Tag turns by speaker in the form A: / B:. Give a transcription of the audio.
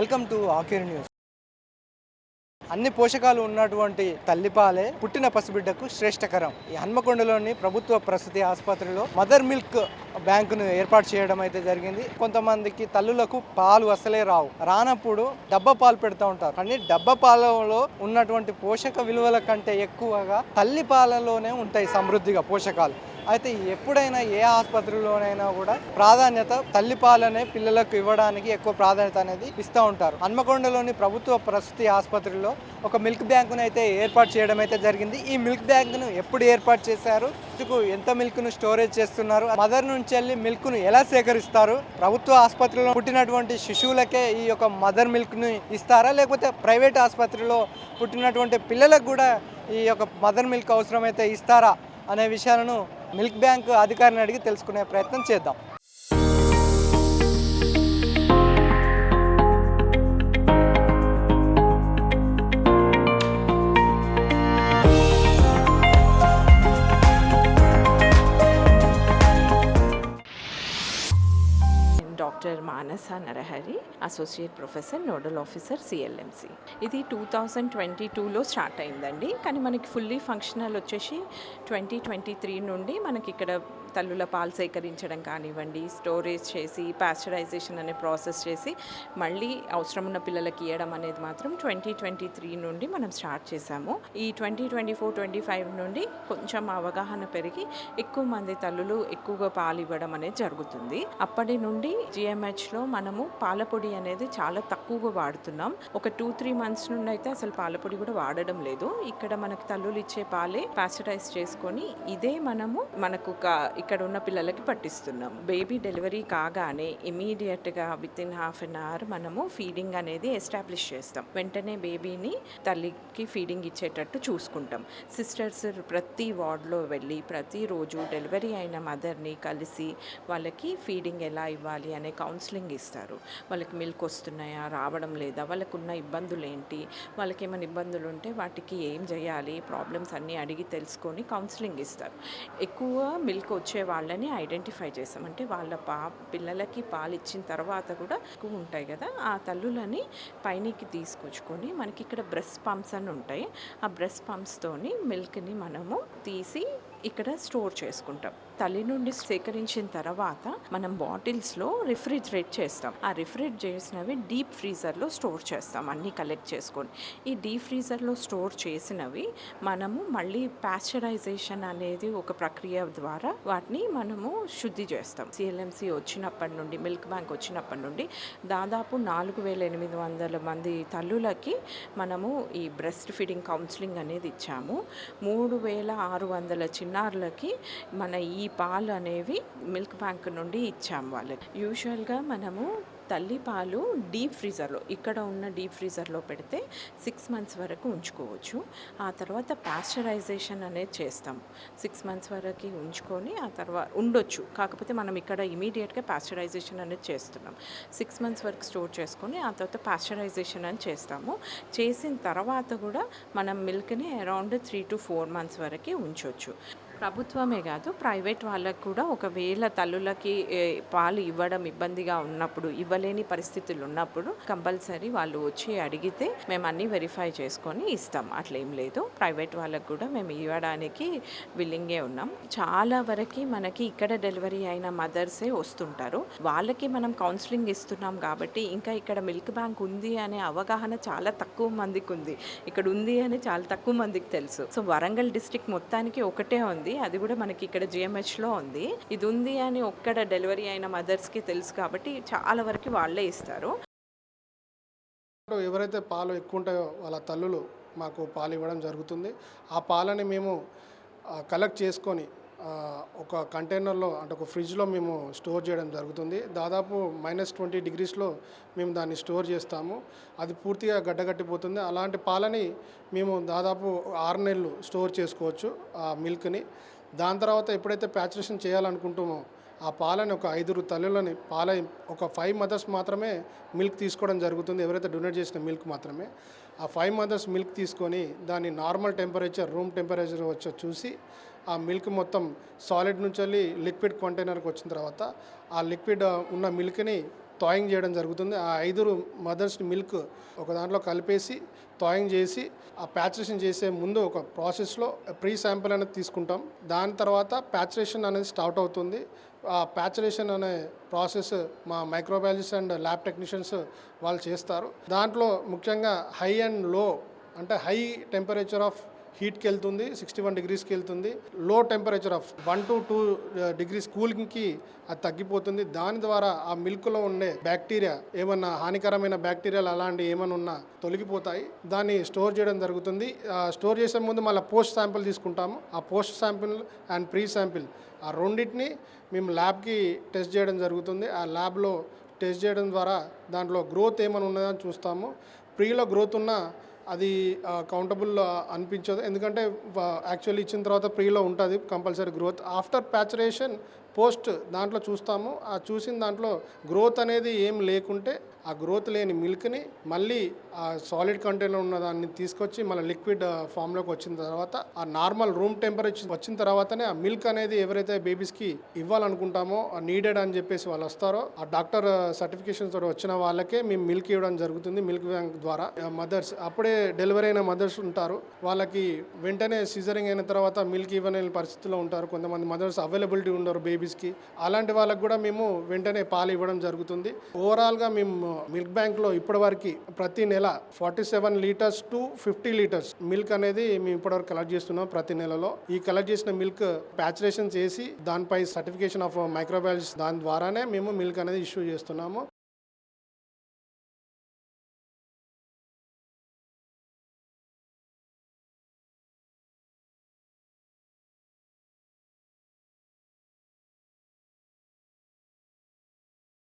A: Welcome to ఆకేర్ news. అన్ని పోషకాలు ఉన్నటువంటి తల్లిపాలే పుట్టిన పసిబిడ్డకు శ్రేష్టకరం. ఈ హన్మకొండలోని ప్రభుత్వ ప్రసూతి ఆసుపత్రిలో మదర్ మిల్క్ బ్యాంకును ఏర్పాటు చేయడం అయితే జరిగింది. కొంతమందికి తల్లులకు పాలు అసలే రావు. రానప్పుడు డబ్బా పాలు పెడతా ఉంటారు. కానీ డబ్బా పాలలో ఉన్నటువంటి పోషక విలువల కంటే ఎక్కువగా తల్లి పాలలోనే ఉంటాయి సమృద్ధిగా పోషకాలు. అయితే ఎప్పుడైనా ఏ ఆసుపత్రిలోనైనా కూడా ప్రాధాన్యత తల్లిపాలనే పిల్లలకు ఇవ్వడానికి ఎక్కువ ప్రాధాన్యత అనేది ఇస్తూ ఉంటారు. హన్మకొండలోని ప్రభుత్వ ప్రసూతి ఆసుపత్రిలో ఒక మిల్క్ బ్యాంకును అయితే ఏర్పాటు చేయడం అయితే జరిగింది. ఈ మిల్క్ బ్యాంకును ఎప్పుడు ఏర్పాటు చేశారు? ఎంత మిల్క్ను స్టోరేజ్ చేస్తున్నారు? మదర్ నుంచి వెళ్ళి మిల్క్ను ఎలా సేకరిస్తారు? ప్రభుత్వ ఆసుపత్రిలో పుట్టినటువంటి శిశువులకే ఈ యొక్క మదర్ మిల్క్ను ఇస్తారా? లేకపోతే ప్రైవేట్ ఆసుపత్రిలో పుట్టినటువంటి పిల్లలకు కూడా ఈ యొక్క మదర్ మిల్క్ అవసరమైతే ఇస్తారా? అనే విషయాలను మిల్క్ బ్యాంక్ అధికారిని అడిగి తెలుసుకునే ప్రయత్నం చేద్దాం.
B: Doctor Narahari associate professor nodal officer CLMC ఇది టూ థౌజండ్ ట్వంటీ టూలో స్టార్ట్ అయిందండి. కానీ మనకి ఫుల్లీ ఫంక్షనల్ వచ్చేసి ట్వంటీ ట్వంటీ త్రీ నుండి మనకి ఇక్కడ తల్లుల పాలు సేకరించడం కానివ్వండి స్టోరేజ్ చేసి పాస్చరైజేషన్ అనే ప్రాసెస్ చేసి మళ్ళీ అవసరం ఉన్న పిల్లలకి ఇవ్వడం అనేది మాత్రం ట్వంటీ ట్వంటీ త్రీ నుండి మనం స్టార్ట్ చేశాము. ఈ twenty twenty four twenty five నుండి కొంచెం అవగాహన పెరిగి ఎక్కువ మంది తల్లులు ఎక్కువగా పాలు ఇవ్వడం అనేది జరుగుతుంది. అప్పటి నుండి జిఎంహెచ్లో మనము పాలపొడి అనేది చాలా తక్కువగా వాడుతున్నాం. ఒక టూ త్రీ మంత్స్ నుండి అయితే అసలు పాలపొడి కూడా వాడడం లేదు. ఇక్కడ మనకు తల్లులు ఇచ్చే పాలే పాస్చరైజ్ చేసుకొని ఇదే మనము మనకు ఇక్కడ ఉన్న పిల్లలకి పట్టిస్తున్నాం బేబీ డెలివరీ కాగానే ఇమీడియట్గా with in half an hour మనము ఫీడింగ్ అనేది ఎస్టాబ్లిష్ చేస్తాం. వెంటనే బేబీని తల్లికి ఫీడింగ్ ఇచ్చేటట్టు చూసుకుంటాం. సిస్టర్స్ ప్రతి వార్డ్లో వెళ్ళి ప్రతిరోజు డెలివరీ అయిన మదర్ని కలిసి వాళ్ళకి ఫీడింగ్ ఎలా ఇవ్వాలి అనే కౌన్సిలింగ్ ఇస్తారు. వాళ్ళకి మిల్క్ వస్తున్నాయా రావడం లేదా వాళ్ళకు ఉన్న ఇబ్బందులు ఏంటి వాళ్ళకి ఏమైనా ఇబ్బందులు ఉంటే వాటికి ఏం చేయాలి ప్రాబ్లమ్స్ అన్నీ అడిగి తెలుసుకొని కౌన్సిలింగ్ ఇస్తారు. ఎక్కువ మిల్క్ వచ్చి వాళ్ళని ఐడెంటిఫై చేసాం అంటే వాళ్ళ పా పిల్లలకి పాలు ఇచ్చిన తర్వాత కూడా ఎక్కువ ఉంటాయి కదా ఆ తల్లులని పైనకి తీసుకొచ్చుకొని మనకి ఇక్కడ బ్రెస్ట్ పంప్స్ అని ఉంటాయి. ఆ బ్రెస్ట్ పంప్స్తోని మిల్క్ని మనము తీసి ఇక్కడ స్టోర్ చేసుకుంటాం. తల్లి నుండి సేకరించిన తర్వాత మనం బాటిల్స్లో రిఫ్రిజిరేట్ చేస్తాం. ఆ రిఫ్రిజ్ చేసినవి డీప్ ఫ్రీజర్లో స్టోర్ చేస్తాం. అన్నీ కలెక్ట్ చేసుకొని. ఈ డీప్ ఫ్రీజర్లో స్టోర్ చేసినవి మనము మళ్ళీ పాశ్చరైజేషన్ అనేది ఒక ప్రక్రియ ద్వారా వాటిని మనము శుద్ధి చేస్తాం. సిఎల్ఎంసి వచ్చినప్పటి నుండి మిల్క్ బ్యాంక్ వచ్చినప్పటి నుండి దాదాపు నాలుగు వేల ఎనిమిది వందల మంది తల్లులకి మనము ఈ బ్రెస్ట్ ఫీడింగ్ కౌన్సిలింగ్ అనేది ఇచ్చాము. మూడు వేల ఆరు వందల చిన్నారులకి మన ఈ పాలు అనేవి మిల్క్ బ్యాంక్ నుండి ఇచ్చాము వాళ్ళకి. యూజువల్గా మనము తల్లి పాలు డీప్ ఫ్రీజర్లో ఇక్కడ ఉన్న డీప్ ఫ్రీజర్లో పెడితే సిక్స్ మంత్స్ వరకు ఉంచుకోవచ్చు. ఆ తర్వాత పాస్చరైజేషన్ అనేది చేస్తాం. సిక్స్ మంత్స్ వరకు ఉంచుకొని ఆ తర్వాత ఉండొచ్చు. కాకపోతే మనం ఇక్కడ ఇమీడియట్గా పాస్చరైజేషన్ అనేది చేస్తున్నాం. సిక్స్ మంత్స్ వరకు స్టోర్ చేసుకొని ఆ తర్వాత పాస్చరైజేషన్ అని చేస్తాము. చేసిన తర్వాత కూడా మనం మిల్క్ని around three to four months వరకు ఉంచవచ్చు ప్రభుత్వమే కాదు ప్రైవేట్ వాళ్ళకు కూడా ఒకవేళ తల్లులకి పాలు ఇవ్వడం ఇబ్బందిగా ఉన్నప్పుడు ఇవ్వలేని పరిస్థితులు ఉన్నప్పుడు కంపల్సరీ వాళ్ళు వచ్చి అడిగితే మేము అన్నీ వెరిఫై చేసుకొని ఇస్తాం. అట్లేం లేదు. ప్రైవేట్ వాళ్ళకు కూడా మేము ఇవ్వడానికి విల్లింగే ఉన్నాం. చాలా వరకు మనకి ఇక్కడ డెలివరీ అయిన మదర్సే వస్తుంటారు. వాళ్ళకి మనం కౌన్సిలింగ్ ఇస్తున్నాం కాబట్టి ఇంకా ఇక్కడ మిల్క్ బ్యాంక్ ఉంది అనే అవగాహన చాలా తక్కువ మందికి ఉంది. ఇక్కడ ఉంది అని చాలా తక్కువ మందికి తెలుసు. సో వరంగల్ డిస్ట్రిక్ట్ మొత్తానికి ఒకటే ఉంది. అది కూడా మనకి ఇక్కడ జిఎంహెచ్లో ఉంది. ఇది ఉంది అని ఒక్కడ డెలివరీ అయిన మదర్స్కి తెలుసు కాబట్టి చాలా వరకు వాళ్ళే ఇస్తారు.
C: ఎవరైతే పాలు ఎక్కువ ఉంటాయో వాళ్ళ తల్లులు మాకు పాలు ఇవ్వడం జరుగుతుంది. ఆ పాలని మేము కలెక్ట్ చేసుకొని ఒక కంటైనర్లో అంటే ఒక ఫ్రిడ్జ్లో మేము స్టోర్ చేయడం జరుగుతుంది. దాదాపు మైనస్ ట్వంటీ డిగ్రీస్లో మేము దాన్ని స్టోర్ చేస్తాము. అది పూర్తిగా గడ్డగట్టిపోతుంది. అలాంటి పాలని మేము దాదాపు ఆరు నెలలు స్టోర్ చేసుకోవచ్చు ఆ మిల్క్ని. దాని తర్వాత ఎప్పుడైతే ప్యాచురేషన్ చేయాలనుకుంటామో ఆ పాలని ఒక ఐదుగురు తల్లులని పాల ఒక ఫైవ్ మదర్స్ మాత్రమే మిల్క్ తీసుకోవడం జరుగుతుంది. ఎవరైతే డొనేట్ చేసిన మిల్క్ మాత్రమే. ఆ ఫైవ్ మదర్స్ మిల్క్ తీసుకొని దాన్ని నార్మల్ టెంపరేచర్ రూమ్ టెంపరేచర్ వచ్చి చూసి ఆ మిల్క్ మొత్తం సాలిడ్ నుంచి వెళ్ళి లిక్విడ్ కంటైనర్కి వచ్చిన తర్వాత ఆ లిక్విడ్ ఉన్న మిల్క్ని తాయింగ్ చేయడం జరుగుతుంది. ఆ ఐదురు మదర్స్ మిల్క్ ఒక దాంట్లో కలిపేసి తాయింగ్ చేసి ఆ ప్యాచురేషన్ చేసే ముందు ఒక ప్రాసెస్లో ప్రీ శాంపిల్ అనేది తీసుకుంటాం. దాని తర్వాత ప్యాచురేషన్ అనేది స్టార్ట్ అవుతుంది. ఆ ప్యాచురేషన్ అనే ప్రాసెస్ మా మైక్రోబయాలజిస్ట్ అండ్ ల్యాబ్ టెక్నీషియన్స్ వాళ్ళు చేస్తారు. దాంట్లో ముఖ్యంగా హై అండ్లో అంటే హై టెంపరేచర్ ఆఫ్ హీట్కి వెళ్తుంది సిక్స్టీ వన్ డిగ్రీస్కి వెళ్తుంది low temperature of one to two degrees కూలింగ్కి అది తగ్గిపోతుంది. దాని ద్వారా ఆ మిల్క్లో ఉండే బ్యాక్టీరియా ఏమన్నా హానికరమైన బ్యాక్టీరియాలు అలాంటి ఏమైనా ఉన్నా తొలగిపోతాయి. దాన్ని స్టోర్ చేయడం జరుగుతుంది. ఆ స్టోర్ చేసే ముందు మళ్ళీ పోస్ట్ శాంపిల్ తీసుకుంటాము. ఆ post sample and pre sample ఆ రెండింటిని మేము ల్యాబ్కి టెస్ట్ చేయడం జరుగుతుంది. ఆ ల్యాబ్లో టెస్ట్ చేయడం ద్వారా దాంట్లో గ్రోత్ ఏమైనా ఉన్నదని చూస్తాము. ప్రీలో గ్రోత్ ఉన్న అది కౌంటబుల్ అనిపించదు. ఎందుకంటే యాక్చువల్లీ ఇచ్చిన తర్వాత ప్రీలో ఉంటుంది compulsory growth after pasteurisation post దాంట్లో చూస్తాము. ఆ చూసిన దాంట్లో గ్రోత్ అనేది ఏం లేకుంటే ఆ గ్రోత్ లేని మిల్క్ని మళ్ళీ ఆ సాలిడ్ కంటైనర్ ఉన్న దాన్ని తీసుకొచ్చి మళ్ళీ లిక్విడ్ ఫామ్లోకి వచ్చిన తర్వాత ఆ నార్మల్ రూమ్ టెంపరేచర్ వచ్చిన తర్వాతనే ఆ మిల్క్ అనేది ఎవరైతే బేబీస్కి ఇవ్వాలనుకుంటామో నీడెడ్ అని చెప్పేసి వాళ్ళు వస్తారో ఆ డాక్టర్ సర్టిఫికేషన్ తోటి వచ్చిన వాళ్ళకే మేము మిల్క్ ఇవ్వడం జరుగుతుంది మిల్క్ బ్యాంక్ ద్వారా. మదర్స్ అప్పుడే డెలివరీ అయిన మదర్స్ ఉంటారు. వాళ్ళకి వెంటనే సిజరింగ్ అయిన తర్వాత మిల్క్ ఇవ్వని పరిస్థితిలో ఉంటారు. కొంతమంది మదర్స్ అవైలబిలిటీ ఉండరు బేబీస్కి అలాంటి వాళ్ళకు కూడా మేము వెంటనే పాలు ఇవ్వడం జరుగుతుంది. ఓవరాల్గా మేము మిల్క్ బ్యాంక్లో ఇప్పటివరకు ప్రతి నెల forty seven litres to fifty litres milk అనేది మేము ఇప్పటివరకు కలెక్ట్ చేస్తున్నాం ప్రతి నెలలో. ఈ కలెక్ట్ చేసిన మిల్క్ ప్యాచురేషన్ చేసి దానిపై సర్టిఫికేషన్ ఆఫ్ మైక్రోబయాలజిస్ట్ దాని ద్వారానే మేము మిల్క్ అనేది ఇష్యూ చేస్తున్నాము.